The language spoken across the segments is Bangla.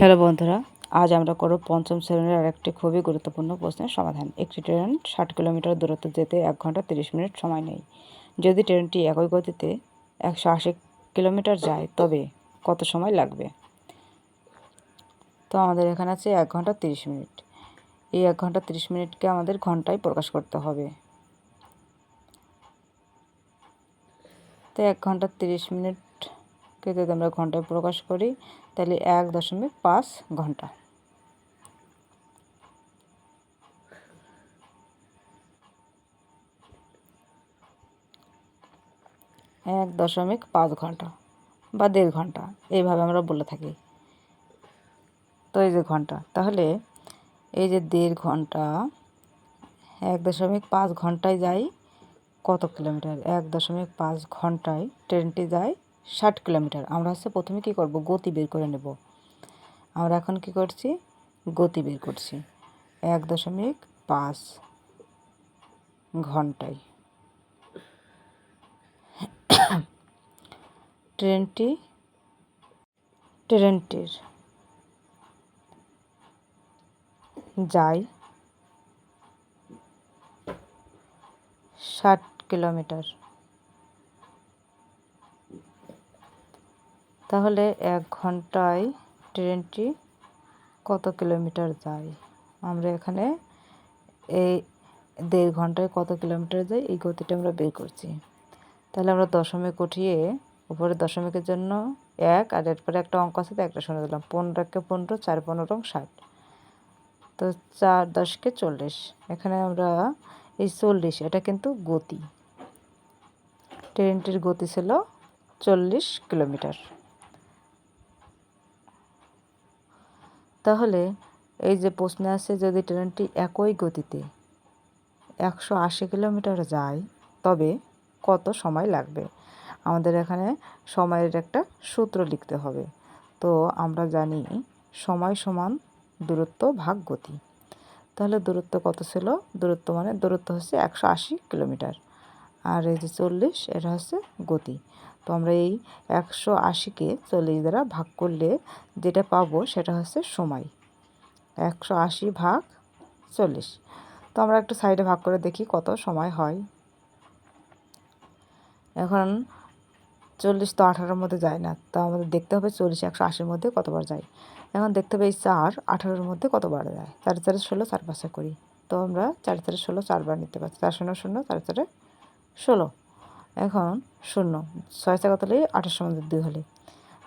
হ্যালো বন্ধুরা, আজ আমরা করব পঞ্চম শ্রেণির আরেকটি খুবই গুরুত্বপূর্ণ প্রশ্নের সমাধান। একটি ট্রেন ষাট কিলোমিটার দূরত্ব যেতে এক ঘণ্টা তিরিশ মিনিট সময় নেয়। যদি ট্রেনটি একই গতিতে একশো আশি কিলোমিটার যায়, তবে কত সময় লাগবে? তো আমাদের এখানে আছে এক ঘণ্টা তিরিশ মিনিট। এই এক ঘণ্টা তিরিশ মিনিটকে আমাদের ঘন্টায় প্রকাশ করতে হবে। তো এক ঘণ্টা তিরিশ যদি আমরা ঘন্টায় প্রকাশ করি, তাহলে এক দশমিক পাঁচ ঘণ্টা। এক দশমিক পাঁচ ঘণ্টা বা দেড় ঘণ্টা, এইভাবে আমরা বলে থাকি। তো এই যে ঘণ্টা, তাহলে এই যে দেড় ঘণ্টা, এক দশমিক পাঁচ ঘন্টায় যাই, কত কিলোমিটার? এক দশমিক পাঁচ ঘন্টায় ট্রেনটি যায় ষাট কিলোমিটার। আমরা হচ্ছে প্রথমে কী করব? গতি বের করে নেব। আমরা এখন কি করছি? গতি বের করছি। এক দশমিক পাঁচ ঘন্টায়। ট্রেনটি, ট্রেনটির যায় ষাট কিলোমিটার। তাহলে এক ঘন্টায় ট্রেনটি কত কিলোমিটার যায়? আমরা এখানে এই দেড় ঘন্টায় কত কিলোমিটার যায়? এই গতিটা আমরা বের করছি। তাহলে আমরা দশমিক উঠিয়ে উপরে দশমিকের জন্য এক আর এরপরে একটা অঙ্ক আছে একটা শুনে দিলাম। পনেরো একে পনেরো, চার পনেরো ষাট। তো চার দশকে চল্লিশ। এখানে আমরা এই চল্লিশ, এটা কিন্তু গতি। ট্রেনটির গতি ছিল চল্লিশ কিলোমিটার। তাহলে এই যে প্রশ্নে আছে যদি ট্রেনটি একই গতিতে একশো আশি কিলোমিটার যায়, তবে কত সময় লাগবে? আমাদের এখানে সময়ের একটা সূত্র লিখতে হবে। তো আমরা জানি সময় সমান দূরত্ব ভাগ গতি। তাহলে দূরত্ব কত ছিল? দূরত্ব মানে দূরত্ব হচ্ছে একশো আশি কিলোমিটার। আর এই যে চল্লিশ, এটা হচ্ছে গতি। তো আমরা এই একশো আশিকে চল্লিশ দ্বারা ভাগ করলে যেটা পাবো সেটা হচ্ছে সময়। একশো আশি ভাগ চল্লিশ। তো আমরা একটু সাইডে ভাগ করে দেখি কত সময় হয়। এখন চল্লিশ তো আঠারোর মধ্যে যায় না, তো আমাদের দেখতে হবে চল্লিশ একশো আশির মধ্যে কতবার যায়। এখন দেখতে হবে এই চার আঠারোর মধ্যে কতবার যায়। চার চারে ষোলো, চার পাঁচে করি তো আমরা চার চারে ষোলো, চারবার নিতে পারছি। চার শূন্য শূন্য, চার চারে ষোলো। এখন শূন্য। ছয় কত হলে আঠাশোর মধ্যে দুই হলে।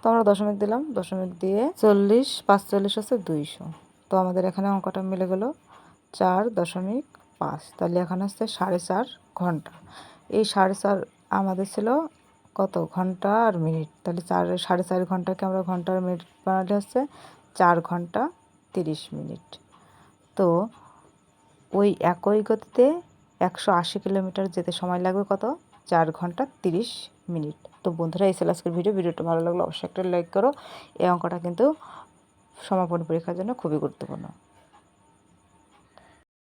তো আমরা দশমিক দিলাম। দশমিক দিয়ে চল্লিশ, পাঁচচল্লিশ হচ্ছে দুইশো। তো আমাদের এখানে অঙ্কটা মিলে গেল চার দশমিক পাঁচ। তাহলে এখানে হচ্ছে সাড়ে চার ঘণ্টা। এই সাড়ে চার আমাদের ছিল কত? ঘণ্টা আর মিনিট। তাহলে চার, সাড়ে চার ঘন্টাকে আমরা ঘণ্টা আর মিনিট বানালে হচ্ছে চার ঘণ্টা তিরিশ মিনিট। তো ওই একই গতিতে একশো আশি কিলোমিটার যেতে সময় লাগবে কত? চার ঘণ্টা তিরিশ মিনিট। তো বন্ধুরা, এই ছিল আজকের ভিডিও। ভিডিওটা ভালো লাগল অবশ্যই একটা লাইক করো। এই অঙ্কটা কিন্তু সমাপন পরীক্ষার জন্য খুবই গুরুত্বপূর্ণ।